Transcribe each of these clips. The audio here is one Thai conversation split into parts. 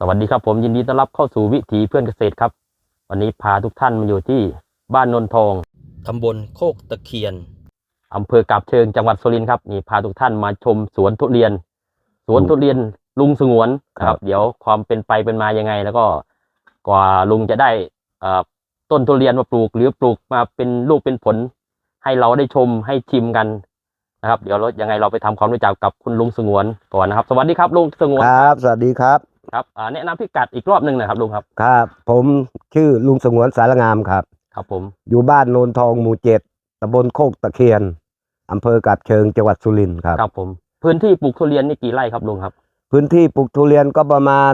สวัสดีครับผมยินดีต้อนรับเข้าสู่วิถีเพื่อนเกษตรครับ วันนี้พาทุกท่านมาอยู่ที่บ้านนนทองตำบลโคกตะเคียนอำเภอกาบเชิงจังหวัดสุรินทร์ครับนี่พาทุกท่านมาชมสวนทุเรียน สวนทุเรียนลุงสงวนนะคครัรับบเดี๋ยวความเป็นไปเป็นมายังไง แล้วก็กว่าลุงจะได้เอ่อต้นทุเรียนมาปลูก หรือปลูกมาเป็นลูกเป็นผล ให้เราได้ชมให้ชิมกันนะครับ เดี๋ยวเรายังไงเราไปทำความรู้จักกับคุณลุงสงวนก่อนนะครับ สวัสดีครับลุงสงวนครับ สวัสดีครับ ครับอ่าแนะนำพิกัดอีกรอบหนึ่งหนะครับลุงครับ ครับ ผมชื่อลุงสงวนสารงามครับ ครับผม อยู่บ้านโนนทองหมู่เจ็ดตำบลโคกตะเคียนอำเภอกาบเชิงจังหวัดสุรินทร์ครับ ครับผม พื้นที่ปลูกทุเรียนนี่กี่ไร่ครับลุงครับ พื้นที่ปลูกทุเรียนก็ประมาณ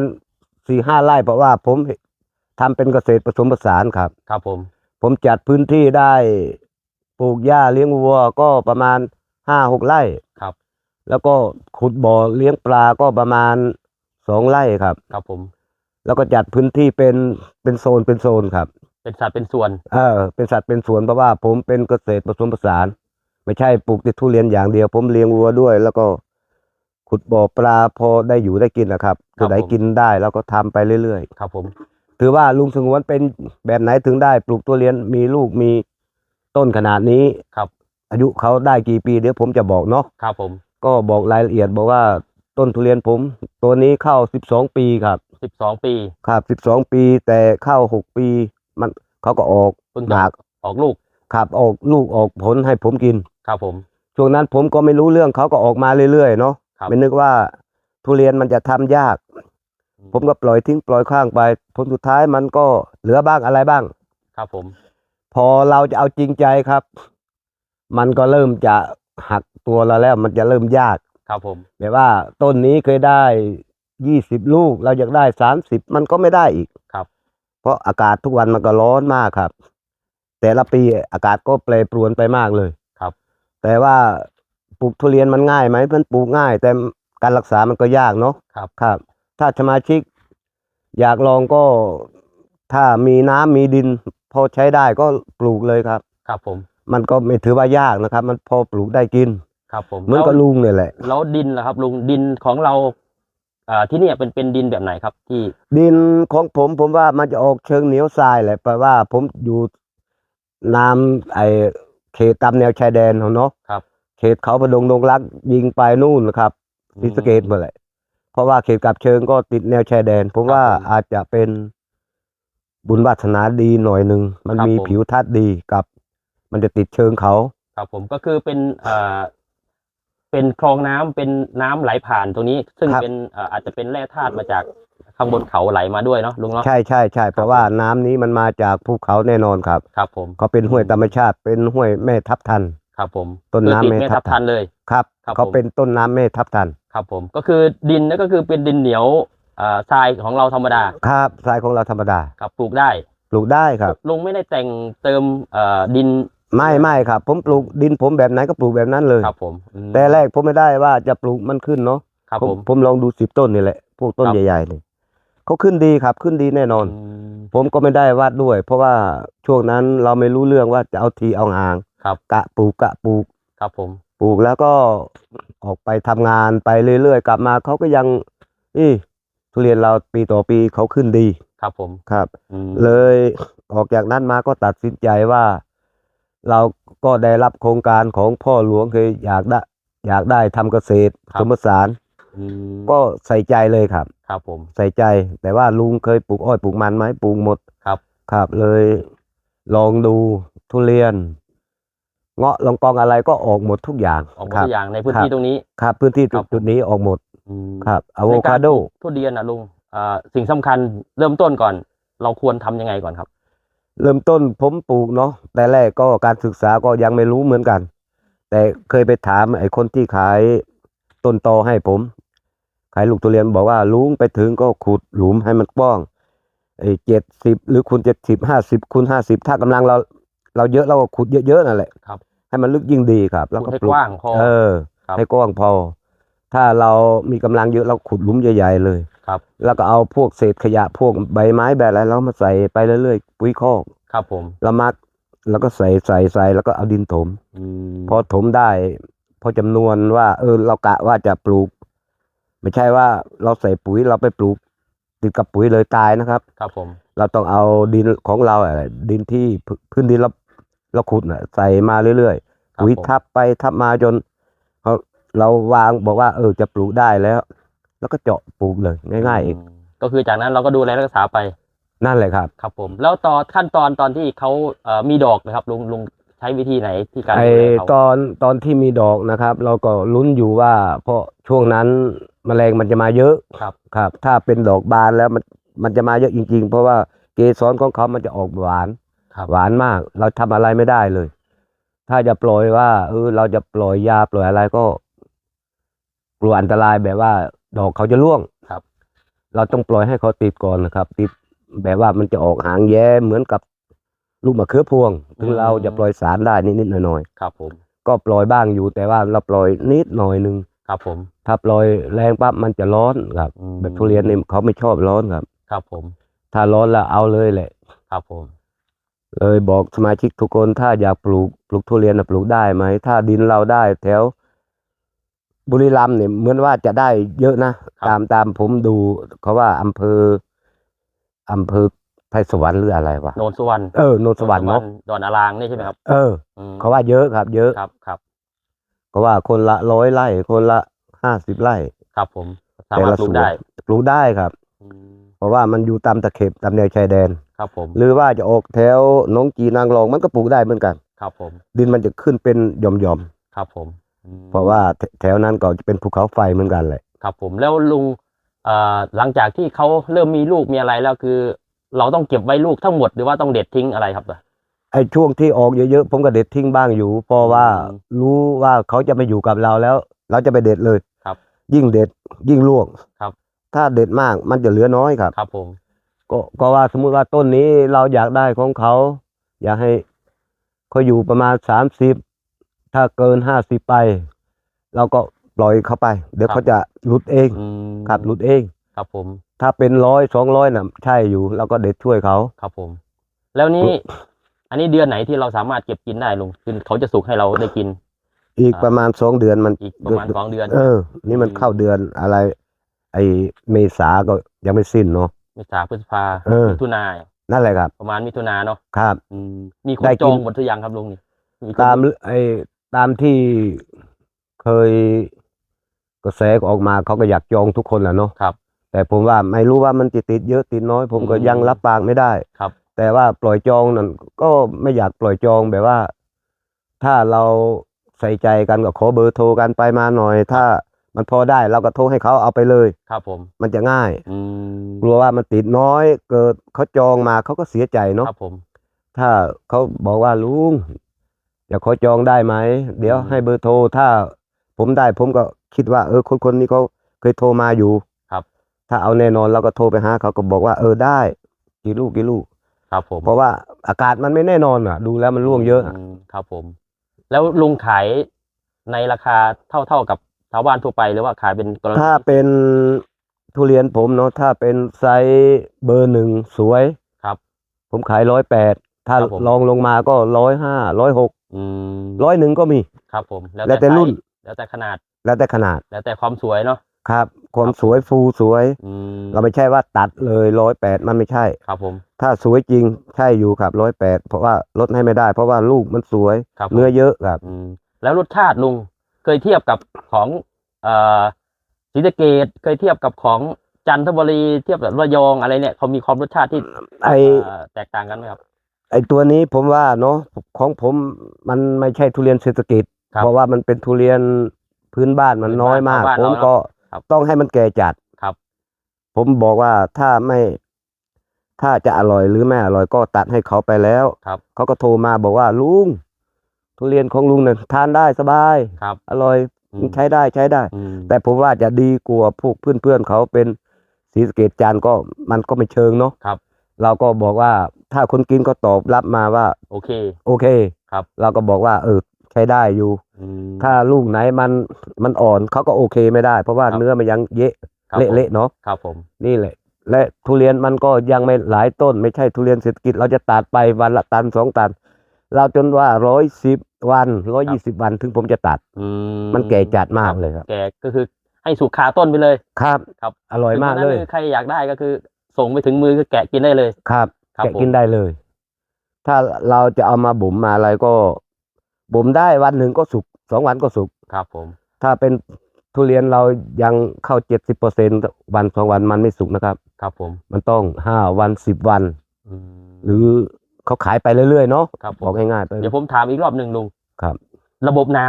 สี่ห้าไร่เพราะว่าผมทำเป็นเกษตรผสมผสานครับ ครับผม ผมจัดพื้นที่ได้ปลูกหญ้าเลี้ยงวัวก็ประมาณห้าหกไร่ครับ แล้วก็ขุดบ่อเลี้ยงปลาก็ประมาณ สองไร่ครับ ครับผม แล้วก็จัดพื้นที่เป็นเป็นโซนเป็นโซนครับ เป็นสัตว์เป็นส่วน เออเป็นสัตว์เป็นสวนเพราะว่าผมเป็นเกษตรผสมผสาน ไม่ใช่ปลูกแต่ทุเรียนอย่างเดียว ผมเลี้ยงวัวด้วย แล้วก็ขุดบ่อปลาพอได้อยู่ได้กินนะครับคือได้กินได้แล้วก็ทำไปเรื่อยครับผม ๆ ถือว่าลุงสงวนเป็นแบบไหนถึงได้ปลูกทุเรียนมีลูกมีต้นขนาดนี้ครับ อายุเขาได้กี่ปีเดี๋ยวผมจะบอกเนาะ ครับผม ก็บอกรายละเอียดบอกว่า ต้นทุเรียนผม ตัวนี้เข้าสิบสองปีครับสิบสองปี ครับสิบสองปี แต่เข้าหกปี มันเขาก็ออกเพิ่งหจะมากออกลูกครับออกลูกออกผลให้ผมกิน ครับผม ช่วงนั้นผมก็ไม่รู้เรื่องเขาก็ออกมาเรื่อยๆเนาะครับไม่นึกว่าทุเรียนมันจะทำยาก ผมก็ปล่อยทิ้งปล่อยข้างไป ผลสุดท้ายมันก็เหลือบ้างอะไรบ้าง ครับผม พอเราจะเอาจริงใจครับ มันก็เริ่มจะหักตัวเราแล้ว มันจะเริ่มยาก ครับผม แบบว่าต้นนี้เคยได้ยี่สิบลูก เราอยากได้สามสิบมันก็ไม่ได้อีกครับ เพราะอากาศทุกวันมันก็ร้อนมากครับ แต่ละปีอากาศก็แปรปรวนไปมากเลยครับ แต่ว่าปลูกทุเรียนมันง่ายไหมมันปลูกง่าย แต่การรักษามันก็ยากเนาะครับ ครับ ถ้าสมาชิก อยากลองก็ถ้ามีน้ำมีดิน พอใช้ได้ก็ปลูกเลยครับ ครับผม มันก็ไม่ถือว่ายากนะครับ มันพอปลูกได้กิน ครับผมเหมือนกับแล้วลุงเนี่ยแหละ แล้วดินล่ะครับ ลุงดินของเราอ่าที่เนี่ยเป็นเป็นดินแบบไหนครับ ที่ ดินของผมผมว่ามันจะออกเชิงเหนียวทรายแหละแปลว่าผมอยู่น้ำไอเขตตามแนวชายแดนของเนาะครับ เขตเขาพนงดงรักยิงไปนู่นนะครับศรีสะเกดหมดเลยเพราะว่าเขตกับเชิงก็ติดแนวชายแดนผมว่าครับผมอาจจะเป็นบุญวาสนาดีหน่อยหนึ่งมันครับมีผมผิวทัศน์ดีกับ มันจะติดเชิงเขา ครับผมก็คือเป็นอ่า เป็นคลองน้ำเป็นน้ำไหลผ่านตรงนี้ ซึ่งครับ เป็นอ่าอาจจะเป็นแร่ธาตุมาจากข้างบนเขาไหลมาด้วยเนาะลุงเนาะใช่ใช่ใช่เพราะว่าน้ำนี้มันมาจากภูเขาแน่นอนครับครับผมเขาเป็นห้วยธรรมชาติเป็นห้วยแม่ทับทัน ครับผมต้นน้ำคือติดไม่แม่ทัทับบทัทันนเลย ครับครับ เขาผมเป็นต้นน้ำแม่ทับทัน ครับผมก็คือดินนั่นก็คือเป็นดินเหนียวอ่าทรายของเราธรรมดาครับทรายของเราธรรมดาครับปลูกได้ ปลูกได้ครับ ลุงไม่ได้แต่งเติมเอ่อดิน ไม่ไม่ครับ ผมปลูกดินผมแบบไหนก็ปลูกแบบนั้นเลยครับ ผมอืมแต่แรกผมไม่ได้ว่าจะปลูกมันขึ้นเนาะครับผมผมผมลองดูสิบต้นนี่แหละพวกต้นครับใหญ่ๆนี่เขาขึ้นดีครับขึ้นดีแน่นอน อืม ผมก็ไม่ได้วาดด้วย เพราะว่าช่วงนั้นเราไม่รู้เรื่องว่าจะเอาทีเอาห่างครับ กะปลูกกะปลูก ครับผม ปลูกแล้วก็ออกไปทำงานไปเรื่อยๆ กลับมาเขาก็ยังอีทุเรียนเราปีต่อปีเขาขึ้นดีครับผมครับ อืมเลยออกจากนั้นมาก็ตัดสินใจว่า เราก็ได้รับโครงการของพ่อหลวงคืออยากได้ อยากได้ทำเกษตรผสมผสานอืมก็ใส่ใจเลยครับ ครับผม ใส่ใจ แต่ว่าลุงเคยปลูกอ้อยปลูกมันไหมปลูกหมดครับครับเลย ลองดูทุเรียน เงาะลองกองอะไรก็ออกหมดทุกอย่างออกหมดครัทุกอย่างในพื้นครับ ที่ตรงนี้ ครับพื้นที่ครับ จุดนี้ออกหมดอืมครับอะโวในกคารโด ปลูกทุเรียนนะลุงอ่าสิ่งสำคัญเริ่มต้นก่อน เราควรทำยังไงก่อนครับ เริ่มต้นผมปลูกเนาะแต่แรกก็การศึกษาก็ยังไม่รู้เหมือนกัน แต่เคยไปถามไอ้คนที่ขายต้นตอให้ผม ขายลูกทุเรียนบอกว่าลุงไปถึงก็ขุดหลุมให้มันกว้างไอ้เจ็ดสิบหรือคูณเจ็ดสิบห้าสิบคูณห้าสิบถ้ากำลังเราเราเยอะเราก็ขุดเยอะๆนั่นแหละครับ ให้มันลึกยิ่งดีครับ แล้วขุก็ดให้ปลูกว้างพอเออครับให้กว้างพอ ถ้าเรามีกำลังเยอะเราขุดหลุมใหญ่ ๆ เลย ครับ แล้วก็เอาพวกเศษขยะพวกใบไม้แบบอะไรแล้วมาใส่ไปเรื่อยๆปุ๋ยคอกครับผมแล้วมัดแล้วก็ใส่ใส่ใส่แล้วก็เอาดินถมอืมพอถมได้ พอจำนวนว่า เออ เรากะว่าจะปลูก ไม่ใช่ว่าเราใส่ปุ๋ยเราไปปลูก ติดกับปุ๋ยเลยตายนะครับ ครับผม เราต้องเอาดินของเราอะไรดินที่พื้พื้นดินเราเราขุดน่ะ ใส่มาเรื่อยครับๆปุ๋ยผมทับไปทับมาจนเขาเราวางบอกว่า เออจะปลูกได้แล้ว แล้วก็เจาะปลูกเลยง่ายๆเองมก็คือจากนั้นเราก็ดูแลรักษาไปนั่นแหละครับ ครับผม แล้วตอนขั้นตอนตอนที่เขาเอ่อมีดอกนะครับลุงลุงใช้วิธีไหนที่การไอดูแลเขาตอนตอนที่มีดอกนะครับ เราก็ลุ้นอยู่ว่าเพราะช่วงนั้นแมลงมันจะมาเยอะครับ ครับ ถ้าเป็นดอกบานแล้วมันมันจะมาเยอะจริง ๆ เพราะว่าเกสรของเขามันจะออกหวาน ครับ หวานมาก เราทำอะไรไม่ได้เลย ถ้าจะปล่อยว่าเออเราจะปล่อยยาปล่อยอะไรก็ กลัวอันตรายแบบว่า ดอกเขาจะร่วงครับ เราต้องปล่อยให้เขาติดก่อนนะครับ ติดแบบว่ามันจะออกหางแย้เหมือนกับลูกมะเขือพวง ถึงเราจะปล่อยสารได้นิดๆหน่อยๆครับ ผม ก็ปล่อยบ้างอยู่แต่ว่าเราปล่อยนิดหน่อยหนึ่งครับผม ถ้าปล่อยแรงปั๊บมันจะร้อนครับอืมแบบทุเรียนนี่เขาไม่ชอบร้อนครับ ครับผม ถ้าร้อนแล้วเอาเลยแหละ ครับผม เลยบอกสมาชิกทุกคนถ้าอยากปลูกปลูกทุเรียนนะปลูกได้ไหม ถ้าดินเราได้แถว บุรีรัมย์เนี่ยเหมือนว่าจะได้เยอะนะ ตามตามผมดูเขาว่าอำเภออำเภอไทยสวรรค์หรืออะไรวะโนนสุวรรณเออโนนสวรรค์เนาะดอนอารางนี่ใช่ไหมครับ เอออืมเขาว่าเยอะครับ เยอะครับครับเขาว่าคนละร้อยไร่คนละห้าสิบไร่ครับผมสามารถปลูกได้ปลูกได้ครับอืมเพราะว่ามันอยู่ตามตะเข็บตามแนวชายแดนครับผม หรือว่าจะออกแถวหน้องจีนางรองมันก็ปลูกได้เหมือนกัน ครับผม ดินมันจะขึ้นเป็นหย่อมครับผมอืมๆ เพราะว่าแถแถวนั้นก็จะเป็นภูเขาไฟเหมือนกันแหละครับผมแล้วลุงเอ่อหลังจากที่เขาเริ่มมีลูกมีอะไรแล้วคือ เราต้องเก็บไว้ลูกทั้งหมดหรือว่าต้องเด็ดทิ้งอะไรครับไอ้ช่วงที่ออกเยอะๆผมก็เด็ดทิ้งบ้างอยู่ เพราะว่าอืมรู้ว่าเขาจะไม่อยู่กับเราแล้ว เราจะไปเด็ดเลยครับ ยิ่งเด็ดยิ่งลวกครับ ถ้าเด็ดมากมันจะเหลือน้อยครับครับผมก็ก็ว่าสมมุติว่าต้นนี้เราอยากได้ของเขา อยากให้เขาอยู่ประมาณสามสิบ ถ้าเกินห้าสิบไป เราก็ปล่อยเขาไป เดี๋ยวเขาจะหลุดเองอืมครับหลุดเอง ครับผม ถ้าเป็นร้อยสองร้อยน่ะใช่อยู่เราก็เด็ดช่วยเขา ครับผม แล้วนี่ อันนี้เดือนไหนที่เราสามารถเก็บกินได้ลุงคือเขาจะสุกให้เราได้กิน อีกอ่า ประมาณสองเดือนมันอีกประมาณสองเดือน เออ นี่มันอืม เข้าเดือนอะไร ไอเมษาก็ยังไม่สิ้นเนาะเมษาพฤษภาเออ มิถุนานั่นแหละครับ ประมาณมิถุนาเนาะครับ อืมมีคนได้จกิอนงหมดทุกอย่างครับลุงนี่คนตามไอ ตามที่เคยกระแสออกมาเขาก็อยากจองทุกคนแหละเนาะครับ แต่ผมว่าไม่รู้ว่ามันจะติดเยอะติดน้อย ผมก็อืมยังรับปากไม่ได้ครับ แต่ว่าปล่อยจองนั่นก็ไม่อยากปล่อยจองแบบว่า ถ้าเราใส่ใจกันก็ขอเบอร์โทรกันไปมาหน่อย ถ้ามันพอได้เราก็โทรให้เขาเอาไปเลย ครับผม มันจะง่ายอืมกลัวว่ามันติดน้อย เกิดเขาจองมาเขาก็เสียใจเนาะครับผม ถ้าเขาบอกว่าลุง อยากขอจองได้ไหม เดี๋ยวอืมให้เบอร์โทรถ้าผมได้ผมก็คิดว่า เออคนคนนี้เขาเคยโทรมาอยู่ครับ ถ้าเอาแน่นอนเราก็โทรไปหาเขาก็บอกว่าเออได้ กี่ลูกกี่ลูก ครับผม เพราะว่าอากาศมันไม่แน่นอนอะ ดูแล้วมันร่วงเยอะอะมครับผม แล้วลุงขายในราคาเท่าเท่ากับชาวบ้านทั่วไปหรือว่าขายเป็นกรณีถ้าเป็นทุเรียนผมเนาะถ้าเป็นไซส์เบอร์หนึ่งสวยครับ ผมขายร้อยแปด ถ้าครับผม ลองลงมาก็ร้อยห้าร้อยหกอืมร้อยหนึ่งก็มี ครับผมแล้วแต่ไซส์รุ่นแล้วแต่ขนาดแล้วแต่ขนาดแล้วแต่ความสวยเนาะครับความครับสวยฟูสวย อืมเราไม่ใช่ว่าตัดเลยร้อยแปดมันไม่ใช่ ครับผมถ้าสวยจริงใช่อยู่ครับร้อยแปดเพราะว่าลดให้ไม่ได้ เพราะว่าลูกมันสวยครับผมเนื้อเยอะครับ อืมแล้วรสชาติลุงเคยเทียบกับของเอ่อศรีสะเกดเคยเทียบกับของจันทบุรีเทียบกับระยองอะไรเนี่ยเขามีความรสชาติที่ไอเอ่อแตกต่างกันไหมครับ ไอตัวนี้ผมว่าเนาะของผมมันไม่ใช่ทุเรียนเศรษฐกิจ ครับเพราะว่ามันเป็นทุเรียนพื้นบ้านมันพื้นบ้านน้อยมากชาวบ้านผมเราเนอะก็ครับต้องให้มันแก่จัดครับ ผมบอกว่าถ้าไม่ ถ้าจะอร่อยหรือไม่อร่อยก็ตัดให้เขาไปแล้ว ครับ เขาก็โทรมาบอกว่าลุงทุเรียนของลุงเนี่ยทานได้สบาย ครับอร่อยอืมใช้ได้ใช้ได้ อืมแต่ผมว่าจะดีกว่าพวกเพื่อนๆเขาเป็นสีสะเกตจานก็มันก็ไม่เชิงเนาะครับ เราก็บอกว่า ถ้าคนกินก็ตอบรับมาว่า โอเค โอเคครับ เราก็บอกว่า เออใช้ได้อยู่ อืม ถ้าลูกไหนมันมันอ่อนเขาก็โอเคไม่ได้ เพราะว่าครับ เนื้อมันยังเยะครับผมเละๆเนาะครับผม นี่แหละ และทุเรียนมันก็ยังไม่หลายต้น ไม่ใช่ทุเรียนเศรษฐกิจ เราจะตัดไปวันละตันสองตัน เราจนว่าร้อยสิบวันร้อยยี่สิบวันถึงผมจะตัด อืมันแก่จัดมากเลยครับ แก่ก็คือให้สุกคาต้นไปเลย ครับ ครับ อร่อยมากเลยถึงวันนั้นใครอยากได้ก็คือ ส่งไปถึงมือก็แกะกินได้เลย ครับครับ แกะผมกินได้เลย ถ้าเราจะเอามาบ่มมาอะไรก็บ่มได้วันหนึ่งก็สุกสองวันก็สุกครับผม ถ้าเป็นทุเรียนเรายังเข้าเจ็ดสิบเปอร์เซ็นวันสองวันมันไม่สุกนะครับ ครับผม มันต้องห้าวันสิบวันอืมหรือเขาขายไปเรื่อยๆเนาะครับผบอมกง่ายๆไปเดี๋ยวผมถามอีกรอบหนึ่งลุงครับ ระบบน้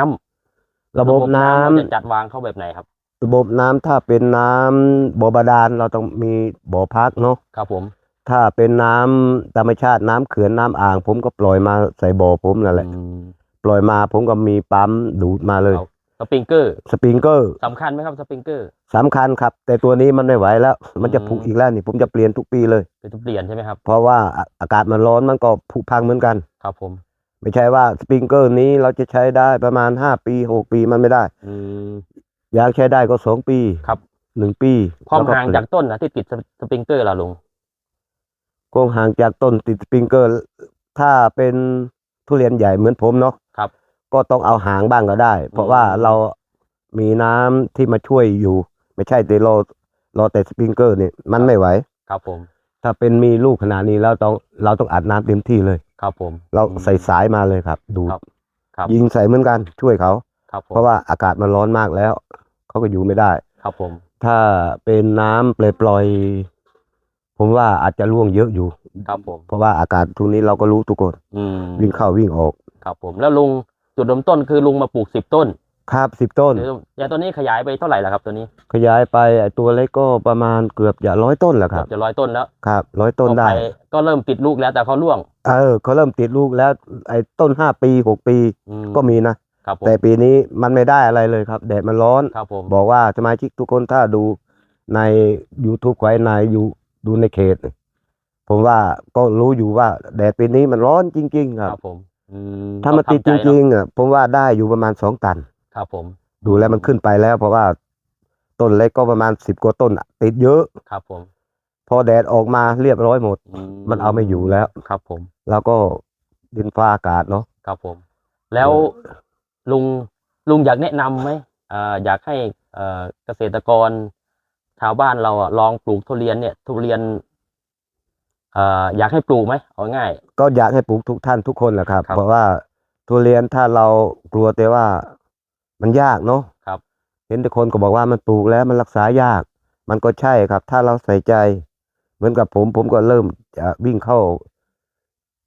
ำระบบน้ำเราจะจัดวางเข้าแบบไหนครับ ระบบน้ำถ้าเป็นน้ำบ่อบาดาลเราต้องมีบ่อพักเนาะครับผม ถ้าเป็นน้ำธรรมชาติน้ำเขื่อนน้ำอ่าง ผมก็ปล่อยมาใส่บ่อผมนั่นแหละอืมปล่อยมาผมก็มีปั๊มดูดมาเลยเอาสปริงเกอร์สปริงเกอร์สำคัญไหมครับสปริงเกอร์ สำคัญครับ แต่ตัวนี้มันไม่ไหวแล้ว มันจะอืมผุอีกแล้วนี่ ผมจะเปลี่ยนทุกปีเลยคือจะเปลี่ยนใช่ไหมครับ เพราะว่าอะอากาศมันร้อนมันก็ผุพังเหมือนกัน ครับผมไม่ใช่ว่าสปริงเกอร์นี้เราจะใช้ได้ประมาณห้าปีหกปีมันไม่ได้ อืม อยากใช้ได้ก็สองปีครับ หนึ่งปีความแล้วห่างจากต้นนะที่ติดสปริงเกอร์ล่ะลุง กงห่างจากต้นติดสปริงเกอร์ ถ้าเป็นทุเรียนใหญ่เหมือนผมเนาะครับ ก็ต้องเอาหางบ้างก็ได้ เพราะว่าเรามีน้ำที่มาช่วยอยู่ ไม่ใช่แต่รอรอแต่สปริงเกอร์นี่มันไม่ไหว ครับผม ถ้าเป็นมีลูกขนาดนี้เราต้องเราต้องอัดน้ำเต็มที่เลย ครับผม เราอืมใส่สายมาเลยครับ ดูดครับครับยิงใส่เหมือนกันช่วยเขาครับผมเพราะว่าอากาศมันร้อนมากแล้วเขาก็อยู่ไม่ได้ ครับผม ถ้าเป็นน้ำปล่อยๆ ผมว่าอาจจะร่วงเยอะอยู่ ครับผม เพราะว่าอากาศทุกนี้เราก็รู้ทุกคนอืมวิ่งเข้าวิ่งออก ครับผม แล้วลุงจุดเริ่มต้นคือลุงมาปลูกสิบต้นครับสิบต้นเดี๋ยวอย่างตัวนี้ขยายไปเท่าไหร่แล้วครับตัวนี้ขยายไปไอ้ตัวเล็กก็ประมาณเกือบจะร้อยต้นแหละคเกืรัอบบจะร้อยต้นแล้วครับร้อยต้นได้ต่อปก็เริ่มติดลูกแล้วแต่เขาร่วงเออเขาเริ่มติดลูกแล้วไอ้ต้นห้าปีหกปีอืก็มีนะ ครับผมแต่ปีนี้มันไม่ได้อะไรเลยครับ แดดมันร้อน ครับผม บอกว่าสมาชิกทุกคนถ้าดูใน YouTube ไว้ในอยู่ ดูในเขต ผมว่าก็รู้อยู่ว่า แดดปีนี้มันร้อนจริง ๆ คครับ รับผมอืมถ้ามันติดจริง ๆอะผมว่าได้อยู่ประมาณสองตัน ๆครับผมดูแล้วมันขึ้นไปแล้ว เพราะว่าต้นเล็กก็ประมาณสิบกว่าต้นอะติดเยอะ ครับผมพอแดดออกมาเรียบร้อยหมด มันเอาไม่อยู่แล้ว ครับผม แล้วก็ดินฟ้าอากาศเนาะ ครับผม แล้วลุงลุงอยากแนะนำไหมอ่าอยากให้เอ่อเกษตรกร ชาวบ้านเราอะลองปลูกทุเรียนเนี่ย ทุเรียนเอ่ออยากให้ปลูกไหมเอาง่าย ก็อยากให้ปลูกทุกท่านทุกคนแหละครับ ครับเพราะว่าทุเรียนถ้าเรากลัวแต่ว่ามันยากเนาะครับ เห็นแต่คนก็บอกว่ามันปลูกแล้วมันรักษายาก มันก็ใช่ครับ ถ้าเราใส่ใจ เหมือนกับผมผมก็เริ่มจะวิ่งเข้า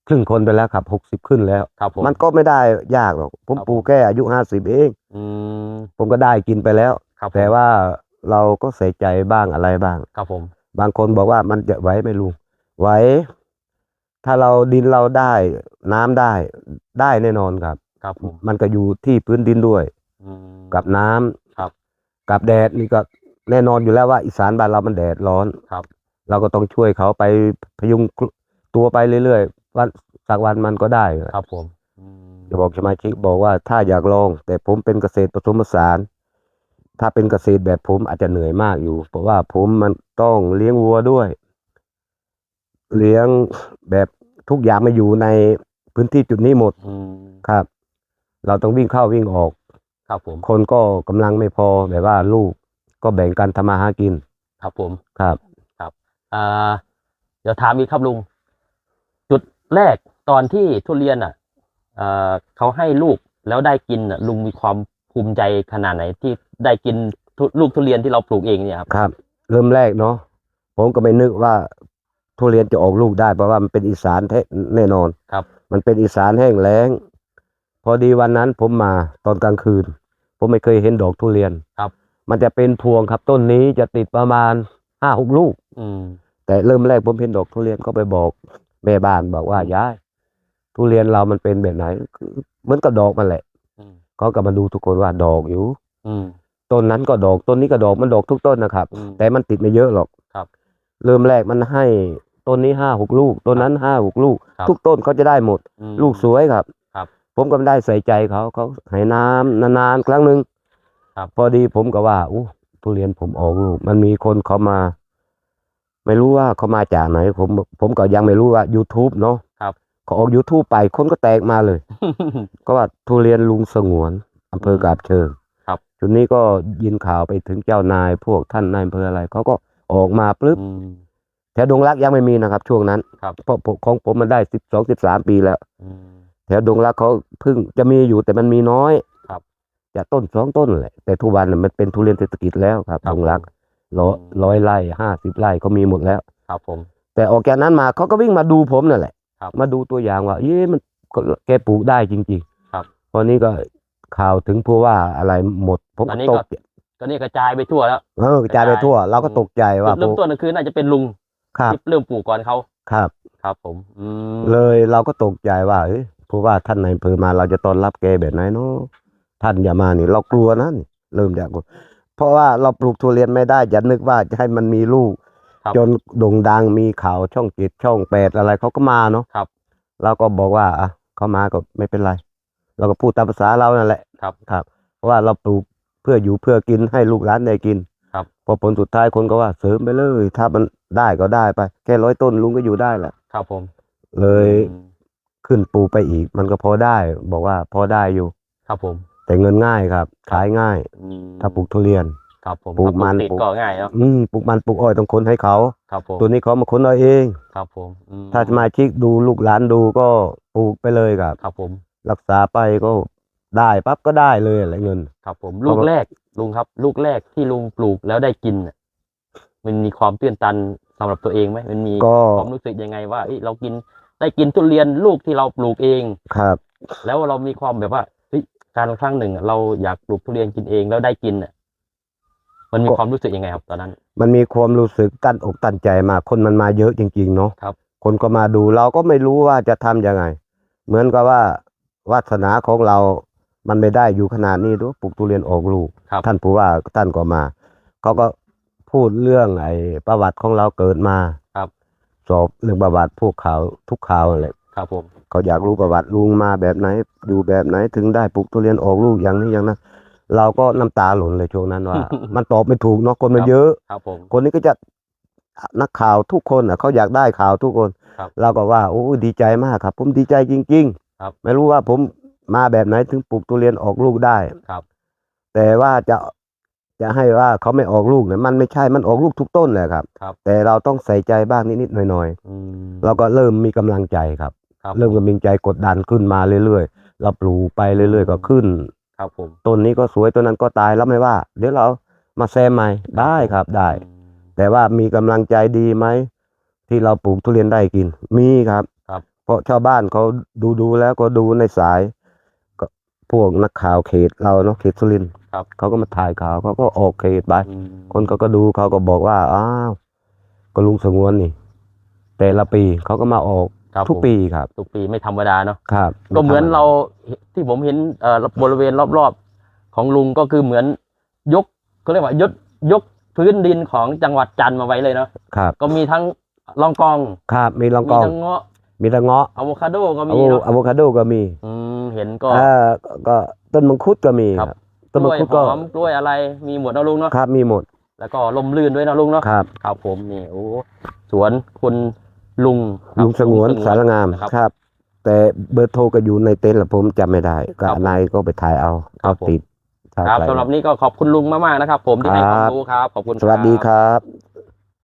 ครึ่งคนไปแล้วครับหกสิบขึ้นแล้ว ครับผม มันก็ไม่ได้ยากหรอกผมครับ ปลูกแค่อายุห้าสิบเอง อืมผมก็ได้กินไปแล้ว ครับผมแต่ว่า เราก็ใส่ใจบ้างอะไรบ้าง ครับผม บางคนบอกว่ามันจะไหวไหม่ลุงไหวถ้าเราดินเราได้น้ำได้ได้แน่นอนครับ ครับผมมันก็อยู่ที่พื้นดินด้วยอืมกับน้ำครับ กับแดดนี่ก็แน่นอนอยู่แล้วว่าอีสานบ้านเรามันแดดร้อนครับ เราก็ต้องช่วยเขาไปพยุงตัวไปเรื่อยๆวันสักวันมันก็ได้ครับผมอืมจะบอกสมาชิกบอกว่าถ้าอยากลอง แต่ผมเป็นเกษตรผสมผสาน ถ้าเป็นเกษตรแบบผมอาจจะเหนื่อยมากอยู่ เพราะว่าผมมันต้องเลี้ยงวัวด้วย เลี้ยงแบบทุกอย่างมาอยู่ในพื้นที่จุดนี้หมดอืมครับ เราต้องวิ่งเข้าวิ่งออก ครับผม คนก็กำลังไม่พอแบบว่าลูกก็แบ่งกันทำมาหากิน ครับผมครับอ่าเดี๋ยวถามอีกครับลุง จุดแรกตอนที่ทุเรียนอะเอ่อเขาให้ลูกแล้วได้กินอะลุงมีความภูมิใจขนาดไหนที่ ได้กินทุลูกทุเรียนที่เราปลูกเองเนี่ยครับครับ เริ่มแรกเนาะผมก็ไม่นึกว่าทุเรียนจะออกลูกได้เพราะว่ามันเป็นอีสานแท้แน่นอนครับ มันเป็นอีสานแห้งแล้ง พอดีวันนั้นผมมาตอนกลางคืน ผมไม่เคยเห็นดอกทุเรียนครับ มันจะเป็นพวงครับ ต้นนี้จะติดประมาณห้าหกลูก อืมแต่เริ่มแรกผมเห็นดอกทุเรียนก็ไปบอกแม่บ้านบอกว่ายายทุเรียนเรามันเป็นแบบไหนคือเหมือนกับดอกมันแหละอืมเขาก็มาดูทุกคนว่าดอกอยู่ อืม ต้นนั้นก็ดอกต้นนี้ก็ดอกมันดอกทุกต้นนะครับ อืมแต่มันติดไม่เยอะหรอกครับเริ่มแรกมันให้ต้นนี้ห้าหกลูกต้นนั้นห้าหกลูก ครับ ทุกต้นเขาจะได้หมด อืม ลูกสวยครับ ครับผมก็ไม่ได้ใส่ใจเขาเขาให้น้ำนานๆครั้งหนึ่งครับ พอดีผมก็ว่าอู้ทุเรียนผมออกลูกมันมีคนเขามา ไม่รู้ว่าเขามาจากไหน ผม ผมก็ยังไม่รู้ว่า YouTube เนาะครับ เขาออก YouTube ไปคนก็แตกมาเลย ก็ว่าทุเรียนลุงสงวนอำเภอกาบเชิง ครับจุดนี้ก็ยินข่าวไปถึงเจ้านายพวกท่านนายอำเภออะไรเขาก็ออกมาปุ๊บอืมแถวดงรักยังไม่มีนะครับ ช่วงนั้นครับเพราะผมของผมมันได้สิบสองสิบสามปีแล้วอืมแถวดงรักเขาเพิ่งจะมีอยู่แต่มันมีน้อยครับจะต้นสองต้นแหละแต่ทุกวันน่ะมันเป็นทุเรียนเศรษฐกิจแล้วครับครับดงรักผมร้อยอืมร้อยไร่ห้าสิบไร่ก็มีหมดแล้ว ครับผม แต่ออกจากนั้นมาเขาก็วิ่งมาดูผมนั่นแหละครับมาดูตัวอย่างว่าเย้มันก็แกปลูกได้จริงครับๆตอนนี้ก็ ข่าวถึงผู้ว่าอะไรหมดผมอันก็นี้ตก็ กก็นี่กระจายไปทั่วแล้ว เออกระจายไปทั่ว เราก็ตกใจจุว่าดเริ่มต้นก็คือน่าจะเป็นลุงครับที่เริ่มปลูกก่อนเขาครับ ครับ ผม อืมเลยเราก็ตกใจว่าเอ้ยผู้ว่าท่านในายอำเภอมาเราจะต้อนรับแกแบบไหนเนาะท่านอย่ามานี่ เรากลัวนะนี่เริ่มจากกลัวเพราะว่าเราปลูกทุเรียนไม่ได้อย่านึกว่าจะให้มันมีลูก ครับ จนโด่งดังมีข่าวช่องเจ็ดช่องแปดอะไรเขาก็มาเนาะครับ เราก็บอกว่าอะเขามาก็ไม่เป็นไร เราก็พูดตามภาษาเรานั่นแหละครับครับเพราะว่าเราปลูกเพื่ออยู่เพื่อกินให้ลูกหลานได้กินครับพอผลสุดท้ายคนก็ว่าเสริมไปเลย ถ้ามันได้ก็ได้ไป แค่ร้อยต้นลุงก็อยู่ได้แหละครับผม เลยอืมขึ้นปลูกไปอีก มันก็พอได้ บอกว่าพอได้อยู่ ครับผม แต่เงินง่ายครับ ขายง่าย อืมถ้าปลูกทุเรียน ครับผมปลูกมันติดปลูก ก็ง่ายเนาะอืมปลูกมันปลูกอ้อยต้องคนให้เขา ครับผมตัวนี้เขามาคนเอาเอง ครับผมอืมถ้าสมาชิกดูลูกหลานดูก็ปลูกไปเลยครับ ครับผม รักษาไปก็ได้ปั๊บก็ได้เลยอะไรเงิน ครับ ผมเพลูราะกว่าแรกลุงครับ ลูกแรกที่ลุงปลูกแล้วได้กินน่ะมันมีความตื้นตันสำหรับตัวเองไหมมันมีก็ ความรู้สึกยังไงว่าเอ้ยเรากินได้กินทุเรียนลูกที่เราปลูกเอง ครับ แล้วเรามีความแบบว่าเฮ้ยการครั้งหนึ่งอะเราอยากปลูกทุเรียนกินเองแล้วได้กินน่ะมันมีก็ ความรู้สึกยังไงครับตอนนั้น มันมีความรู้สึกตั้นอกตั้นใจมากคนมันมาเยอะจริง ๆ เนาะครับ คนก็มาดูเราก็ไม่รู้ว่าจะทำยังไง เหมือนกับว่า วาสนาของเรา มันไม่ได้อยู่ขนาดนี้ด้วยปลูกทุเรียนออกลูก ครับ ท่านผู้ว่าท่านก็มา เขาก็พูดเรื่องไอ้ประวัติของเราเกิดมาครับ สอบเรื่องประวัติพวกข่าวทุกข่าวอะไรครับผม เขาอยากรู้ประวัติลุงมาแบบไหน อยู่แบบไหนถึงได้ปลูกทุเรียนออกลูกอย่างนี้อย่างนั้น เราก็น้ำตาหล่นเลยช่วงนั้นว่า มันตอบไม่ถูกเนาะคนมันเยอะ ครับผม คนนี้ก็จะนักข่าวทุกคนอะเขาอยากได้ข่าวทุกคน ครับ เราก็ว่าโอ้ดีใจมากครับ ผมดีใจจริง ครับ ไม่รู้ว่าผมมาแบบไหนถึงปลูกทุเรียนออกลูกได้ครับ แต่ว่าจะจะให้ว่าเขาไม่ออกลูกเนี่ยมันไม่ใช่มันออกลูกทุกต้นเลยครับครับ แต่เราต้องใส่ใจบ้างนิดๆหน่อยอืมๆเราก็เริ่มมีกำลังใจครับครับ เริ่มกำลังใจกดดันขึ้นมาเรื่อยๆเราปลูกไปเรื่อยๆก็ขึ้น ครับผมต้นนี้ก็สวยต้นนั้นก็ตายแล้วไม่ว่า เดี๋ยวเรามาแซมใหม่ได้ครับได้อืมแต่ว่ามีกำลังใจดีไหมที่เราปลูกทุเรียนได้กิน มีครับครับ เพราะชาวบ้านเขาดูดูแล้วก็ดูในสายก็พวกนักข่าวเขตเราเนาะเขตสุรินทร์ครับ เขาก็มาถ่ายข่าวเขาก็ออกเขตไปอืมคนเขาก็ดูเขาก็บอกว่าอ้าวก็ลุงสงวนนี่ แต่ละปีเขาก็มาออกครับทุกผมปีครับ ทุกปีไม่ธรรมดาเนาะครับก็เหมือนเราที่ผมเห็นเอ่อบริเวณรอบๆ ของลุงก็คือเหมือนยกเขาเรียกว่ายกยกพื้นดินของจังหวัดจันทร์มาไว้เลยเนาะครับ ก็มีทั้งลองกอง ครับมีลองมีกอง ทั้งเงาะ มีตะเงาะอะโวคาโดก็อะมีโวเนาะอะโวคาโดก็มีอืมเห็นก็เอ่อก็ก็ต้นมังคุดก็มีครับต้นกมังล้วยคุดหก็อมกล้วยอะไรมีหมดนะลุงเนาะครับ มีหมด แล้วก็ลมลื่นด้วยนะลุงเนาะครับครับผมนี่โอ้สวนคุณลุงครับลุงสงวนสารงามนะครับครับ แต่เบอร์โทรก็อยู่ในเต็นท์แหละผมจำไม่ได้ ก็ครับผมนายก็ไปถ่ายเอาครัเอาบผมติดถ่ายครับไปสำหรับนี้ก็ขอบคุณลุงมากๆนะครับ ผมที่ให้ความรู้ครับขอบคุณสวัสดีครับ